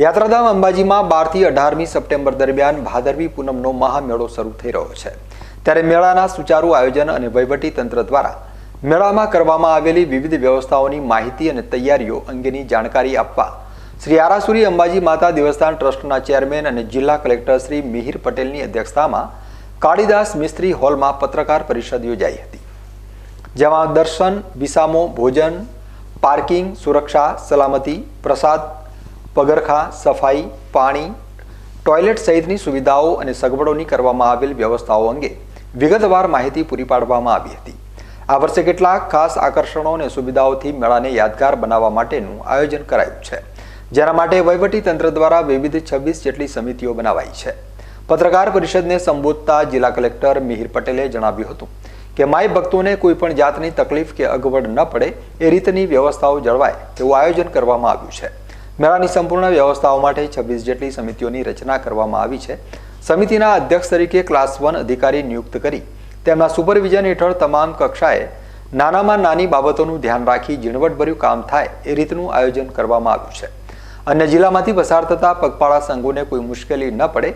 યાત્રાધામ અંબાજીમાં બારથી અઢારમી સપ્ટેમ્બર દરમિયાન ભાદરવી પૂનમનો મહામેળો શરૂ થઈ રહ્યો છે. ત્યારે મેળાના સુચારુ આયોજન અને વહીવટી તંત્ર દ્વારા મેળામાં કરવામાં આવેલી વિવિધ વ્યવસ્થાઓની માહિતી અને તૈયારીઓ અંગેની જાણકારી આપવા શ્રી આરાસુરી અંબાજી માતા દેવસ્થાન ટ્રસ્ટના ચેરમેન અને જિલ્લા કલેક્ટર શ્રી મિહિર પટેલની અધ્યક્ષતામાં કાળીદાસ મિસ્ત્રી હોલમાં પત્રકાર પરિષદ યોજાઈ હતી. જેમાં દર્શન, વિસામો, ભોજન, પાર્કિંગ, સુરક્ષા, સલામતી, પ્રસાદ પગરખા, સફાઈ, પાણી, ટોયલેટ સહિતની સુવિધાઓ અને સગવડોની કરવામાં આવેલ વ્યવસ્થાઓ અંગે વિગતવાર માહિતી પૂરી પાડવામાં આવી હતી. આ વર્ષે કેટલાક ખાસ આકર્ષણો અને સુવિધાઓથી મેળાને યાદગાર બનાવવા માટેનું આયોજન કરાયું છે, જેના માટે વહીવટી તંત્ર દ્વારા વિવિધ છવ્વીસ જેટલી સમિતિઓ બનાવાઈ છે. પત્રકાર પરિષદને સંબોધતા જિલ્લા કલેક્ટર મિહિર પટેલે જણાવ્યું હતું કે, માય ભક્તોને કોઈ પણ જાતની તકલીફ કે અગવડ ન પડે, એ રીતની વ્યવસ્થાઓ જળવાય તેવું આયોજન કરવામાં આવ્યું છે. મેળાની સંપૂર્ણ વ્યવસ્થાઓ માટે છવ્વીસ જેટલી સમિતિઓની રચના કરવામાં આવી છે. સમિતિના અધ્યક્ષ તરીકે ક્લાસ વન અધિકારી નિયુક્ત કરી તેમના સુપરવિઝન હેઠળ તમામ કક્ષાએ નાનામાં નાની બાબતોનું ધ્યાન રાખી ઝીણવટભર્યું કામ થાય એ રીતનું આયોજન કરવામાં આવ્યું છે. અન્ય જિલ્લામાંથી પસાર થતા પગપાળા સંઘોને કોઈ મુશ્કેલી ન પડે.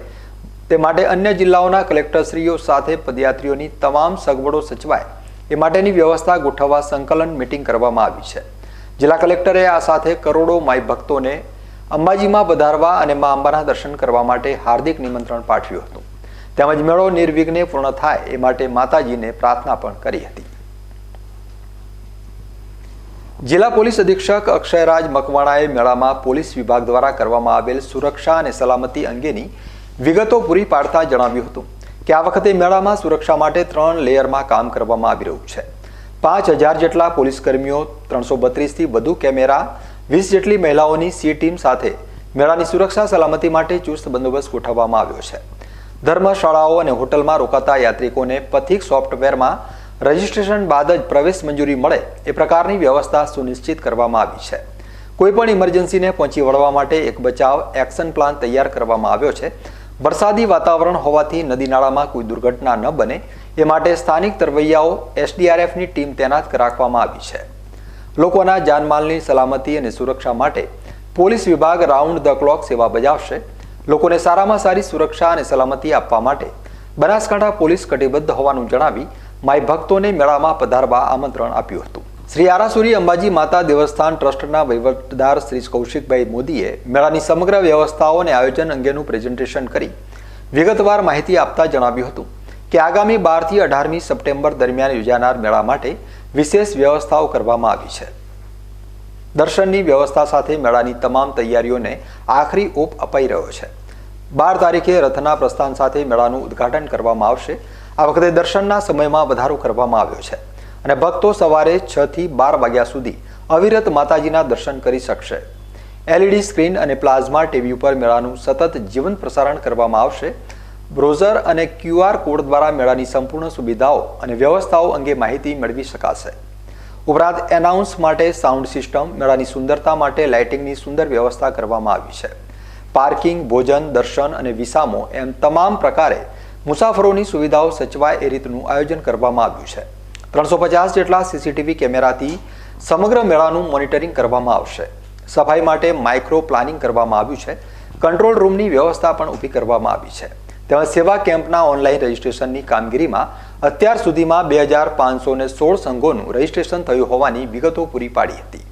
તે માટે અન્ય જિલ્લાઓના કલેક્ટરશ્રીઓ સાથે પદયાત્રીઓની તમામ સગવડો સચવાય. એ માટેની વ્યવસ્થા ગોઠવવા સંકલન મિટિંગ કરવામાં આવી છે. જિલ્લા કલેક્ટરે આ સાથે કરોડો માઈ ભક્તોને અંબાજીમાં વધારવા અને મા અંબાના દર્શન કરવા માટે હાર્દિક નિમંત્રણ પાઠવ્યું હતું. તેમજ મેળો નિર્વિઘ્ને પૂર્ણ થાય એ માટે માતાજીને પ્રાર્થના પણ કરી હતી. જિલ્લા પોલીસ અધિક્ષક અક્ષયરાજ મકવાણાએ મેળામાં પોલીસ વિભાગ દ્વારા કરવામાં આવેલ સુરક્ષા અને સલામતી અંગેની વિગતો પૂરી પાડતા જણાવ્યું હતું કે આ વખતે મેળામાં સુરક્ષા માટે ત્રણ લેયરમાં કામ કરવામાં આવી રહ્યું છે. પાંચ હજાર જેટલા પોલીસ કર્મીઓ ત્રણસો બત્રીસથી વધુ કેમેરા, વીસ જેટલી મહિલાઓની સી ટીમ સાથે મેળાની સુરક્ષા સલામતી માટે ચુસ્ત બંદોબસ્ત ગોઠવવામાં આવ્યો છે. ધર્મશાળાઓ અને હોટલમાં રોકાતા યાત્રિકોને પથિક સોફ્ટવેરમાં રજિસ્ટ્રેશન બાદ જ પ્રવેશ મંજૂરી મળે એ પ્રકારની વ્યવસ્થા સુનિશ્ચિત કરવામાં આવી છે. કોઈપણ ઇમરજન્સીને પહોંચી વળવા માટે એક બચાવ એક્શન પ્લાન તૈયાર કરવામાં આવ્યો છે. વરસાદી વાતાવરણ હોવાથી નદી નાળામાં કોઈ દુર્ઘટના ન બને એ માટે સ્થાનિક તરવૈયાઓ એસડીઆરએફની ટીમ તૈનાત રાખવામાં આવી છે. લોકોના જાનમાલની સલામતી અને સુરક્ષા માટે પોલીસ વિભાગ રાઉન્ડ ધ ક્લોક સેવા બજાવશે. લોકોને સારામાં સારી સુરક્ષા અને સલામતી આપવા માટે બનાસકાંઠા પોલીસ કટિબદ્ધ હોવાનું જણાવી માય ભક્તોને મેળામાં પધારવા આમંત્રણ આપ્યું હતું. શ્રી આરાસુરી અંબાજી માતા દેવસ્થાન ટ્રસ્ટના વહીવટદાર શ્રી કૌશિકભાઈ મોદીએ મેળાની સમગ્ર વ્યવસ્થાઓ અને આયોજન અંગેનું પ્રેઝન્ટેશન કરી વિગતવાર માહિતી આપતા જણાવ્યું હતું. કે આગામી બારથી અઢારમી સપ્ટેમ્બર દરમિયાન યોજાનાર મેળા માટે વિશેષ વ્યવસ્થાઓ કરવામાં આવી છે. દર્શનની વ્યવસ્થા સાથે મેળાની તમામ તૈયારીઓને આખરી ઓપ અપાઈ રહ્યો છે. બાર તારીખે રથના પ્રસ્થાન સાથે મેળાનું ઉદ્ઘાટન કરવામાં આવશે. આ વખતે દર્શનના સમયમાં વધારો કરવામાં આવ્યો છે અને ભક્તો સવારે છ થી બાર વાગ્યા સુધી અવિરત માતાજીના દર્શન કરી શકશે. એલઈડી સ્ક્રીન અને પ્લાઝમા ટીવી ઉપર મેળાનું સતત જીવંત પ્રસારણ કરવામાં આવશે. બ્રોઝર અને ક્યુઆર કોડ દ્વારા મેળાની સંપૂર્ણ સુવિધાઓ અને વ્યવસ્થાઓ અંગે માહિતી મેળવી શકાશે. ઉપરાંત એનાઉન્સ માટે સાઉન્ડ સિસ્ટમ, મેળાની સુંદરતા માટે લાઇટિંગની સુંદર વ્યવસ્થા કરવામાં આવી છે. પાર્કિંગ, ભોજન, દર્શન અને વિસામો એમ તમામ પ્રકારે મુસાફરોની સુવિધાઓ સચવાય એ રીતનું આયોજન કરવામાં આવ્યું છે. ત્રણસો પચાસ જેટલા સીસીટીવી કેમેરાથી સમગ્ર મેળાનું મોનિટરિંગ કરવામાં આવશે. સફાઈ માટે માઇક્રો પ્લાનિંગ કરવામાં આવ્યું છે. કંટ્રોલ રૂમની વ્યવસ્થા પણ ઊભી કરવામાં આવી છે. તેમજ સેવા કેમ્પના ઓનલાઈન રજીસ્ટ્રેશનની કામગીરીમાં અત્યાર સુધીમાં બે હજાર પાંચસો ને સોળ સંઘોનું રજીસ્ટ્રેશન થયું હોવાની વિગતો પૂરી પાડી હતી.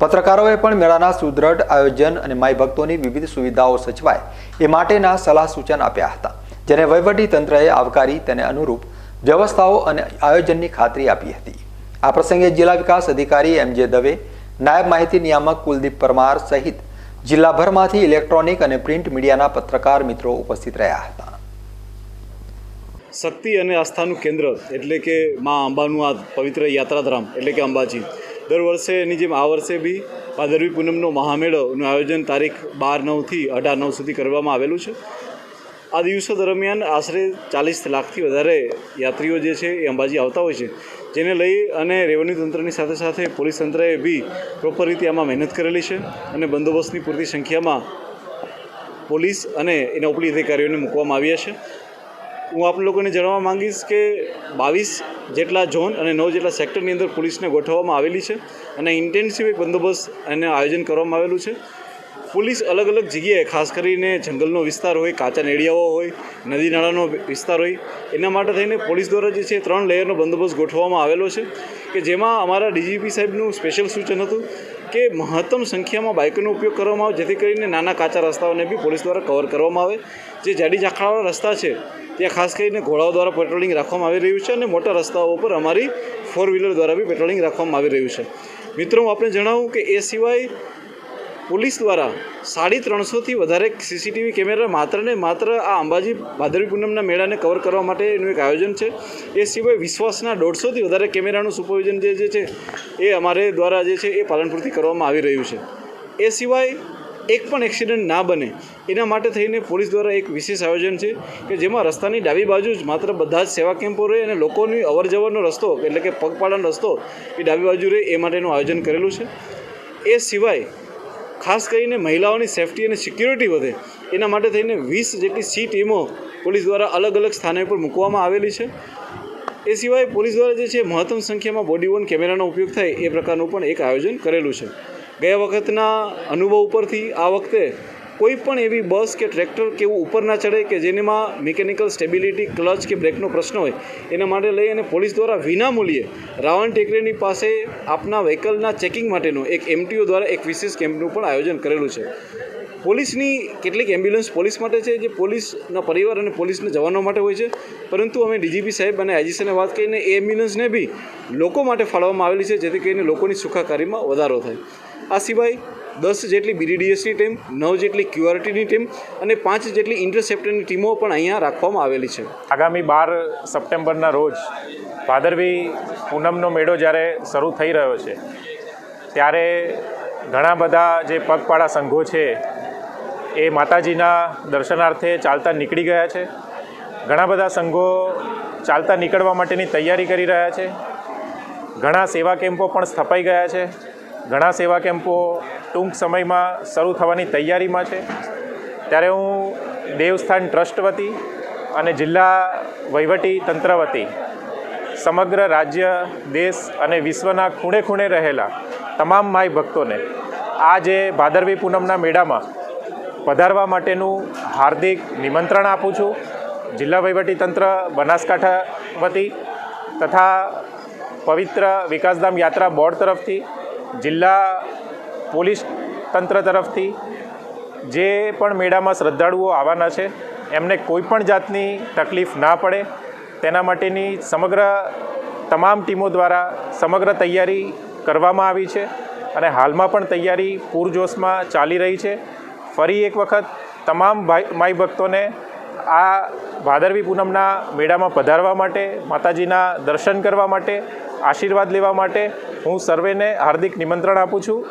પત્રકારોએ પણ મેળાના સુદ્રઢ આયોજન અને માય ભક્તોની વિવિધ સુવિધાઓ સચવાય એ માટેના સલાહ સૂચન આપ્યા હતા. જેને વહીવટી તંત્રએ આવકારી તેને અનુરૂપ વ્યવસ્થાઓ અને આયોજનની ખાતરી આપી હતી. આ પ્રસંગે જિલ્લા વિકાસ અધિકારી એમ જે દવે, નાયબ માહિતી નિયામક કુલદીપ પરમાર સહિત જિલ્લાભરમાંથી ઇલેક્ટ્રોનિક અને પ્રિન્ટ મીડિયાના પત્રકાર મિત્રો ઉપસ્થિત રહ્યા હતા. શક્તિ અને આસ્થાનું કેન્દ્ર, એટલે કે મા અંબાનું આ પવિત્ર યાત્રાધામ, એટલે કે અંબાજી દર વર્ષે એની જેમ આ વર્ષે બી ભાદરવી પૂનમનો મહામેળોનું આયોજન તારીખ બાર નવથી અઢાર નવ સુધી કરવામાં આવેલું છે. આ દિવસો દરમિયાન આશરે ચાલીસ લાખથી વધારે યાત્રીઓ જે છે એ અંબાજી આવતા હોય છે. જેને લઈ અને રેવન્યુ તંત્રની સાથે સાથે પોલીસ તંત્રએ બી પ્રોપર રીતે આમાં મહેનત કરેલી છે અને બંદોબસ્તની પૂરતી સંખ્યામાં પોલીસ અને એના ઉપલી અધિકારીઓને મૂકવામાં આવ્યા છે. હું આપ લોકોને જણાવવા માંગીશ કે બાવીસ જેટલા ઝોન અને નવ જેટલા સેક્ટરની અંદર પોલીસને ગોઠવવામાં આવેલી છે અને ઇન્ટેન્સિવ એક બંદોબસ્ત એને આયોજન કરવામાં આવેલું છે. પોલીસ અલગ અલગ જગ્યાએ, ખાસ કરીને જંગલનો વિસ્તાર હોય, કાચા નેડિયાઓ હોય, નદી નાળાનો વિસ્તાર હોય, એના માટે થઈને પોલીસ દ્વારા જે છે ત્રણ લેયરનો બંદોબસ્ત ગોઠવવામાં આવેલો છે કે જેમાં અમારા ડીજીપી સાહેબનું સ્પેશિયલ સૂચન હતું કે મહત્તમ સંખ્યામાં બાઇકોનો ઉપયોગ કરવામાં આવે, જેથી કરીને નાના કાચા રસ્તાઓને બી પોલીસ દ્વારા કવર કરવામાં આવે. જે જાડી ઝાંખરાવાળા રસ્તા છે, ત્યાં ખાસ કરીને ઘોડાઓ દ્વારા પેટ્રોલિંગ રાખવામાં આવી રહ્યું છે અને મોટા રસ્તાઓ ઉપર અમારી ફોર વ્હીલર દ્વારા બી પેટ્રોલિંગ રાખવામાં આવી રહ્યું છે. મિત્રો આપણે જણાવું કે એ સિવાય પોલીસ દ્વારા સાડી ત્રણસોથી વધારે સીસીટીવી કેમેરા માત્ર ને માત્ર આ અંબાજી ભાદરવી પૂનમના મેળાને કવર કરવા માટેનું એક આયોજન છે. એ સિવાય વિશ્વાસના દોઢસોથી વધારે કેમેરાનું સુપરવિઝન જે જે છે, એ અમારે દ્વારા જે છે, એ પાલનપુરથી કરવામાં આવી રહ્યું છે. એ સિવાય એક પણ એક્સિડન્ટ ના બને, એના માટે થઈને પોલીસ દ્વારા એક વિશેષ આયોજન છે કે જેમાં રસ્તાની ડાબી બાજુ જ માત્ર બધા જ સેવા કેમ્પો રહે અને લોકોની અવર જવરનો રસ્તો, એટલે કે પગપાળાનો રસ્તો એ ડાબી બાજુ રહે એ માટેનું આયોજન કરેલું છે. એ સિવાય ખાસ કરીને મહિલાઓની સેફટી અને સિક્યુરિટી વધે. એના માટે થઈને વીસ જેટલી સી ટીમો પોલીસ દ્વારા અલગ અલગ સ્થાને પર મૂકવામાં આવેલી છે. એ સિવાય પોલીસ દ્વારા જે છે મહત્તમ સંખ્યામાં બોડી વોર્ન કેમેરાનો ઉપયોગ થાય એ પ્રકારનું પણ એક આયોજન કરેલું છે. ગયા વખતના અનુભવ ઉપરથી આ વખતે કોઈ પણ એવી બસ કે ટ્રેક્ટર કે એવું ઉપર ના ચડે કે જેનામાં મિકેનિકલ સ્ટેબિલિટી, ક્લચ કે બ્રેકનો પ્રશ્ન હોય, એના માટે લઈ અને પોલીસ દ્વારા વિનામૂલ્યે રાવણ ટેકરીની પાસે આપના વ્હીકલના ચેકિંગ માટેનું એક એમટીઓ દ્વારા એક વિશેષ કેમ્પનું પણ આયોજન કરેલું છે. પોલીસની કેટલીક એમ્બ્યુલન્સ પોલીસ માટે છે, જે પોલીસના પરિવાર અને પોલીસના જવાનો માટે હોય છે. પરંતુ અમે ડીજીપી સાહેબ અને આઈજીસીને વાત કરીને એ એમ્બ્યુલન્સને બી લોકો માટે ફાળવવામાં આવેલી છે, જેથી કરીને લોકોની સુખાકારીમાં વધારો થાય. આ સિવાય દસ જેટલી બીડીડીએસની ટીમ, નવ જેટલી ક્યુઆરટીની ટીમ અને પાંચ જેટલી ઇન્ટરસેપ્ટરની ટીમો પણ અહીંયા રાખવામાં આવેલી છે. આગામી બાર સપ્ટેમ્બરના રોજ ભાદરવી પૂનમનો મેળો જ્યારે શરૂ થઈ રહ્યો છે, ત્યારે ઘણા બધા જે પગપાળા સંઘો છે એ માતાજીના દર્શનાર્થે ચાલતા નીકળી ગયા છે. ઘણા બધા સંઘો ચાલતા નીકળવા માટેની તૈયારી કરી રહ્યા છે. ઘણા સેવા કેમ્પો પણ સ્થપાઈ ગયા છે. ઘણા સેવા કેમ્પો ટૂંક સમયમાં શરૂ થવાની તૈયારીમાં છે. ત્યારે હું દેવસ્થાન ટ્રસ્ટ વતી અને જિલ્લા વહીવટી તંત્ર વતી સમગ્ર રાજ્ય, દેશ અને વિશ્વના ખૂણે ખૂણે રહેલા તમામ માય ભક્તોને આ જે ભાદરવી પૂનમના મેળામાં પધારવા માટેનું હાર્દિક નિમંત્રણ આપું છું. જિલ્લા વહીવટી તંત્ર બનાસકાંઠા વતી તથા પવિત્ર વિકાસધામ યાત્રા બોર્ડ તરફથી, જિલ્લા પોલીસ તંત્ર તરફથી જે પણ મેળામાં શ્રદ્ધાળુઓ આવવાના છે, એમને કોઈ પણ જાતની તકલીફ ના પડે. તેના માટેની સમગ્ર તમામ ટીમો દ્વારા સમગ્ર તૈયારી કરવામાં આવી છે અને હાલમાં પણ તૈયારી પૂરજોશમાં ચાલી રહી છે. ફરી એક વખત તમામ ભાઈ માઈ ભક્તોને આ ભાદરવી પૂનમના મેળામાં પધારવા માટે, માતાજીના દર્શન કરવા માટે, આશીર્વાદ લેવા માટે હું સર્વેને હાર્દિક નિમંત્રણ આપું છું.